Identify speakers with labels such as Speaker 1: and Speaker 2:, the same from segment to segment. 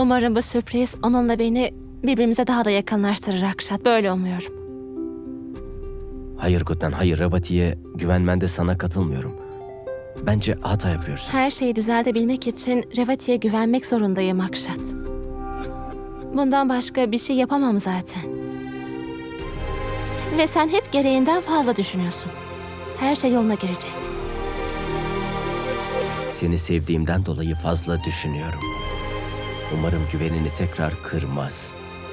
Speaker 1: Umarım bu sürpriz onunla beni birbirimize daha da yakınlaştırır Akşat. Böyle umuyorum.
Speaker 2: Hayır Guddan, hayır Ravati'ye güvenmende sana katılmıyorum. Bence hata yapıyorsun.
Speaker 1: Her şeyi düzeltebilmek için Revati'ye güvenmek zorundayım Akşat. Bundan başka bir şey yapamam zaten. Ve sen hep gereğinden fazla düşünüyorsun. Her şey yoluna girecek.
Speaker 2: Seni sevdiğimden dolayı fazla düşünüyorum. Umarım güvenini tekrar kırmaz.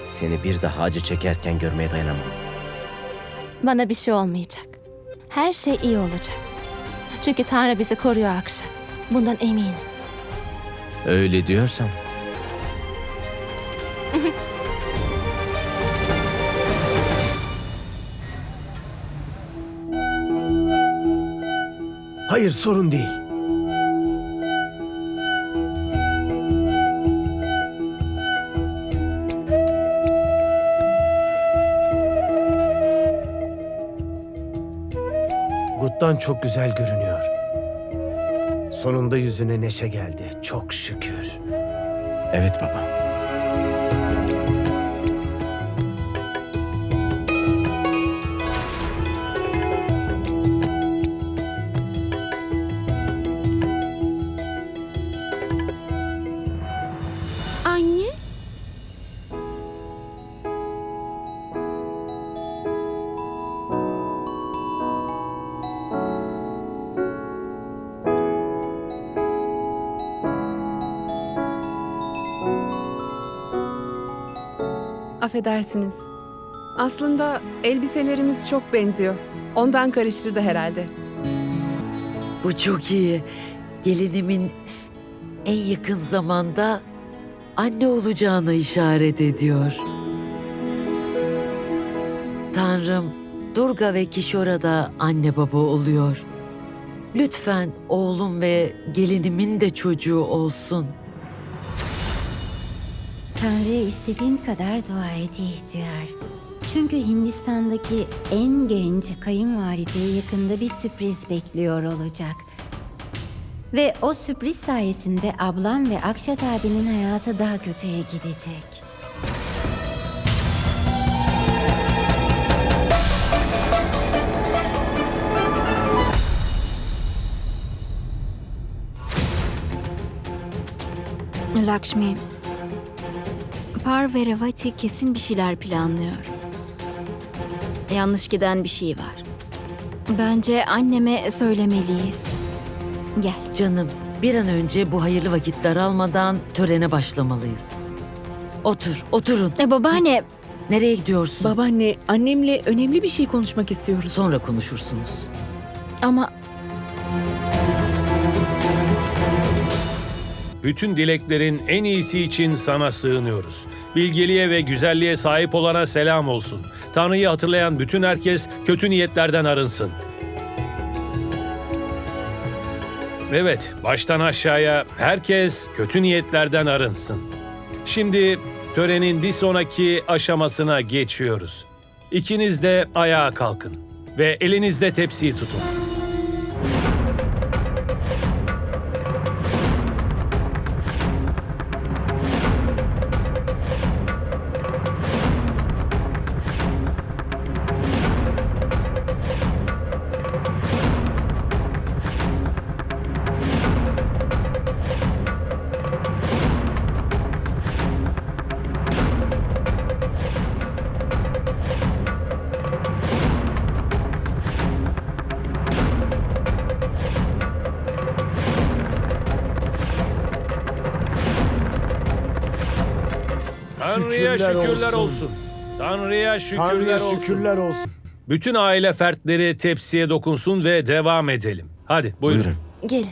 Speaker 2: Seni bir daha acı çekerken görmeye dayanamam.
Speaker 1: Bana bir şey olmayacak. Her şey iyi olacak. Çünkü Tanrı bizi koruyor Akşat. Bundan eminim.
Speaker 2: Öyle diyorsan.
Speaker 3: Hayır sorun değil. Guttan çok güzel görünüyor. Sonunda yüzüne neşe geldi. Çok şükür.
Speaker 2: Evet baba.
Speaker 4: Affedersiniz. Aslında elbiselerimiz çok benziyor. Ondan karıştırdı herhalde.
Speaker 5: Bu çok iyi. Gelinimin en yakın zamanda anne olacağına işaret ediyor. Tanrım, Durga ve Kişora da anne baba oluyor. Lütfen oğlum ve gelinimin de çocuğu olsun.
Speaker 6: Tanrı'ya istediğin kadar dua et ihtiyar. Çünkü Hindistan'daki en genç kayınvalideyi yakında bir sürpriz bekliyor olacak. Ve o sürpriz sayesinde ablam ve Akşat abinin hayatı daha kötüye gidecek.
Speaker 7: Lakshmi, Par ve Ravati kesin bir şeyler planlıyor. Yanlış giden bir şey var. Bence anneme söylemeliyiz. Gel.
Speaker 5: Canım, bir an önce bu hayırlı vakit daralmadan törene başlamalıyız. Otur, oturun.
Speaker 7: E, babaanne,
Speaker 5: Nereye gidiyorsun?
Speaker 8: Babaanne, annemle önemli bir şey konuşmak istiyoruz.
Speaker 5: Sonra konuşursunuz.
Speaker 7: ama
Speaker 9: Bütün dileklerin en iyisi için sana sığınıyoruz. Bilgeliğe ve güzelliğe sahip olana selam olsun. Tanrı'yı hatırlayan bütün herkes kötü niyetlerden arınsın. Evet, baştan aşağıya herkes kötü niyetlerden arınsın. Şimdi törenin bir sonraki aşamasına geçiyoruz. İkiniz de ayağa kalkın ve elinizde tepsiyi tutun. Tanrı'ya
Speaker 3: Şükürler
Speaker 9: şükürler,
Speaker 3: olsun.
Speaker 9: olsun. Tanrı'ya şükürler
Speaker 3: Tanrı'ya
Speaker 9: olsun.
Speaker 3: şükürler olsun.
Speaker 9: Bütün aile fertleri tepsiye dokunsun ve devam edelim. Hadi buyurun.
Speaker 2: Buyurun.
Speaker 1: Gelin.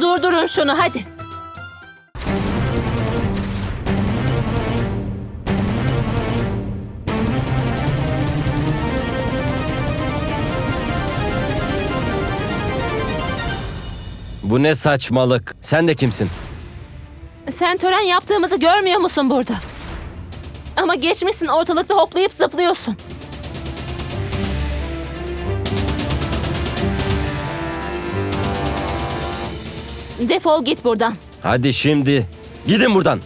Speaker 1: Durdurun şunu hadi.
Speaker 2: Bu ne saçmalık? Sen de kimsin?
Speaker 1: Sen tören yaptığımızı görmüyor musun burada? Ama geçmişsin ortalıkta hoplayıp zıplıyorsun. Defol git buradan.
Speaker 2: Hadi şimdi. Gidin buradan.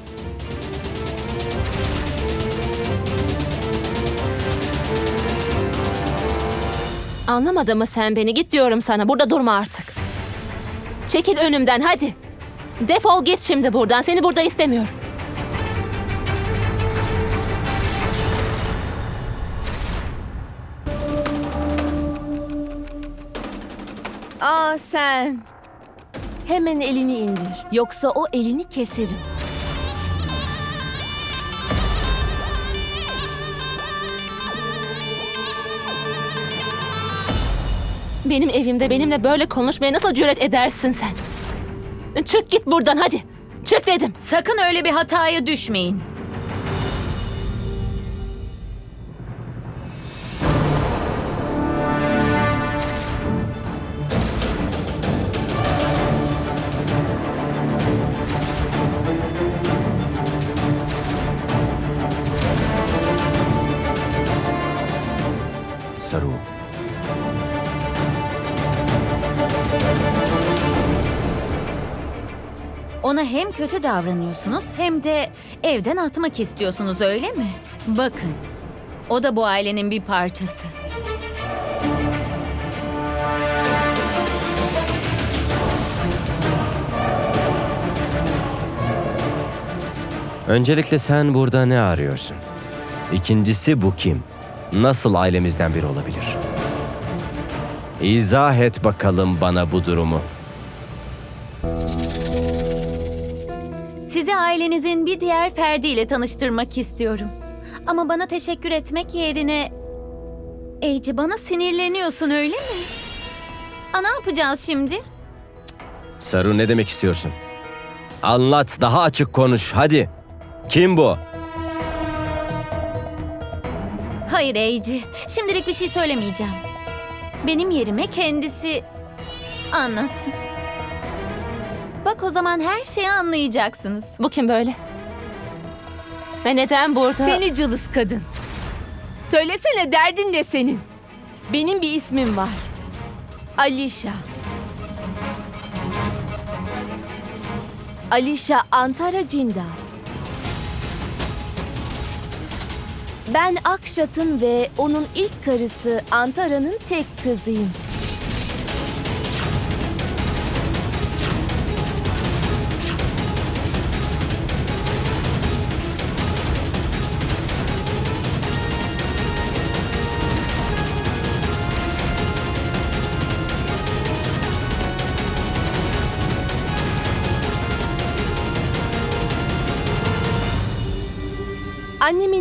Speaker 1: Anlamadın mı sen beni? Git diyorum sana. Burada durma artık. Çekil önümden hadi. Defol git şimdi buradan. Seni burada istemiyorum.
Speaker 10: Aa sen. Hemen elini indir. Yoksa o elini keserim.
Speaker 1: Benim evimde benimle böyle konuşmaya nasıl cüret edersin sen? Çık git buradan hadi. Çık dedim.
Speaker 10: Sakın öyle bir hataya düşmeyin. Ona hem kötü davranıyorsunuz hem de evden atmak istiyorsunuz öyle mi? Bakın. O da bu ailenin bir parçası.
Speaker 2: Öncelikle sen burada ne arıyorsun? İkincisi bu kim? Nasıl ailemizden biri olabilir? İzah et bakalım bana bu durumu.
Speaker 10: Ailenizin bir diğer ferdiyle tanıştırmak istiyorum. Ama bana teşekkür etmek yerine... Ece bana sinirleniyorsun öyle mi? Aa, ne yapacağız şimdi?
Speaker 2: Saru ne demek istiyorsun? Anlat, daha açık konuş, hadi. Kim bu?
Speaker 10: Hayır Ece, şimdilik bir şey söylemeyeceğim. Benim yerime kendisi anlatsın. Bak o zaman her şeyi anlayacaksınız.
Speaker 1: Bu kim böyle? Ve neden burada?
Speaker 10: Seni cılız kadın. Söylesene derdin ne senin? Benim bir ismim var. Alişa. Alişa Antara Cinda. Ben Akşat'ın ve onun ilk karısı Antara'nın tek kızıyım.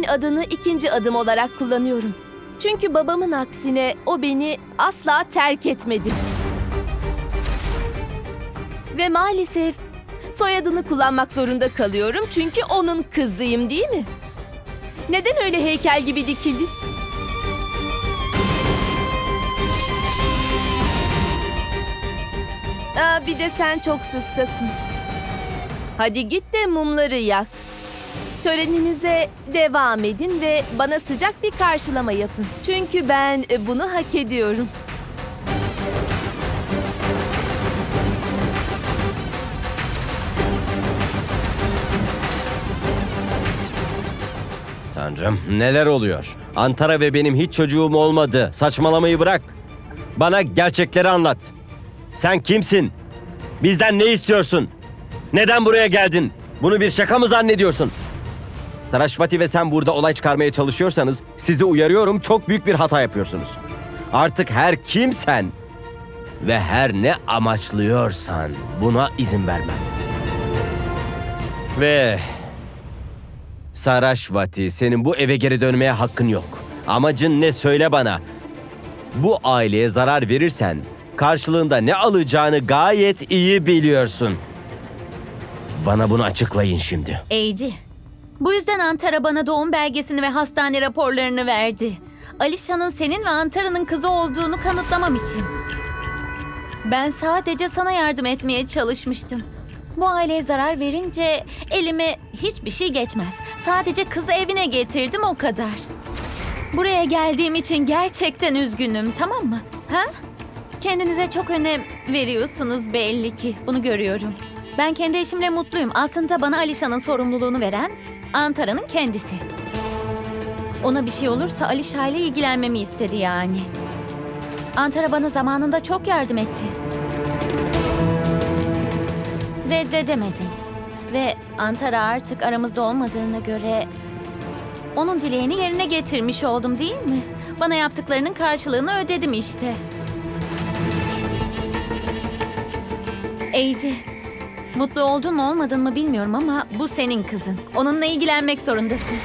Speaker 10: Adını ikinci adım olarak kullanıyorum. Çünkü babamın aksine o beni asla terk etmedi. Ve maalesef soyadını kullanmak zorunda kalıyorum çünkü onun kızıyım değil mi? Neden öyle heykel gibi dikildin? Aa, bir de sen çok sıskasın. Hadi git de mumları yak. Töreninize devam edin ve bana sıcak bir karşılama yapın. Çünkü ben e, bunu hak ediyorum.
Speaker 2: Tanrım, neler oluyor? Antara ve benim hiç çocuğum olmadı. Saçmalamayı bırak. Bana gerçekleri anlat. Sen kimsin? Bizden ne istiyorsun? Neden buraya geldin? Bunu bir şaka mı zannediyorsun? Sarasvati ve sen burada olay çıkarmaya çalışıyorsanız sizi uyarıyorum çok büyük bir hata yapıyorsunuz. Artık her kimsen ve her ne amaçlıyorsan buna izin vermem. Ve Sarasvati senin bu eve geri dönmeye hakkın yok. Amacın ne söyle bana. Bu aileye zarar verirsen karşılığında ne alacağını gayet iyi biliyorsun. Bana bunu açıklayın şimdi.
Speaker 11: Eyci. Bu yüzden Antara bana doğum belgesini ve hastane raporlarını verdi. Alişan'ın senin ve Antara'nın kızı olduğunu kanıtlamam için. Ben sadece sana yardım etmeye çalışmıştım. Bu aileye zarar verince elime hiçbir şey geçmez. Sadece kızı evine getirdim o kadar. Buraya geldiğim için gerçekten üzgünüm, tamam mı? Ha? Kendinize çok önem veriyorsunuz belli ki. Bunu görüyorum. Ben kendi eşimle mutluyum. Aslında bana Alişan'ın sorumluluğunu veren Antara'nın kendisi. Ona bir şey olursa Alişa ile ilgilenmemi istedi yani. Antara bana zamanında çok yardım etti. Reddedemedim. Ve Antara artık aramızda olmadığına göre onun dileğini yerine getirmiş oldum değil mi? Bana yaptıklarının karşılığını ödedim işte. Eyci, mutlu oldun mu olmadın mı bilmiyorum ama bu senin kızın. Onunla ilgilenmek zorundasın.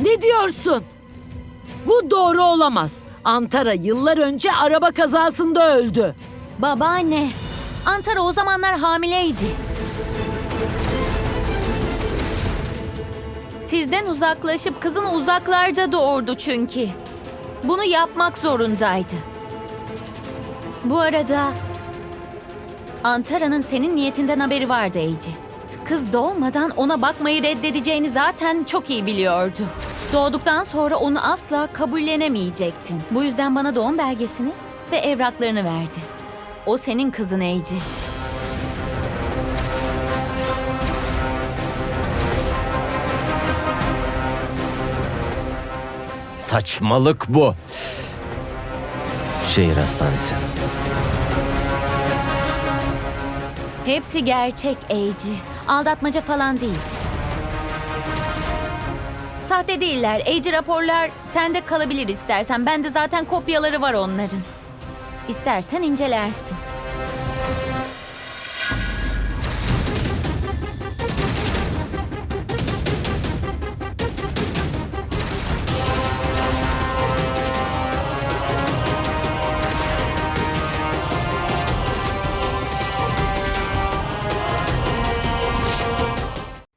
Speaker 5: Ne diyorsun? Bu doğru olamaz. Antara yıllar önce araba kazasında öldü.
Speaker 11: Babaanne, Antara o zamanlar hamileydi. Sizden uzaklaşıp kızını uzaklarda doğurdu çünkü. Bunu yapmak zorundaydı. Bu arada Antara'nın senin niyetinden haberi vardı Eyci. Kız doğmadan ona bakmayı reddedeceğini zaten çok iyi biliyordu. Doğduktan sonra onu asla kabullenemeyecektin. Bu yüzden bana doğum belgesini ve evraklarını verdi. O senin kızın Eyci.
Speaker 2: Saçmalık bu. Şehir hastanesi.
Speaker 11: Hepsi gerçek Eyci. Aldatmaca falan değil. Sahte değiller. Eyci raporlar sende kalabilir istersen. Bende zaten kopyaları var onların. İstersen incelersin.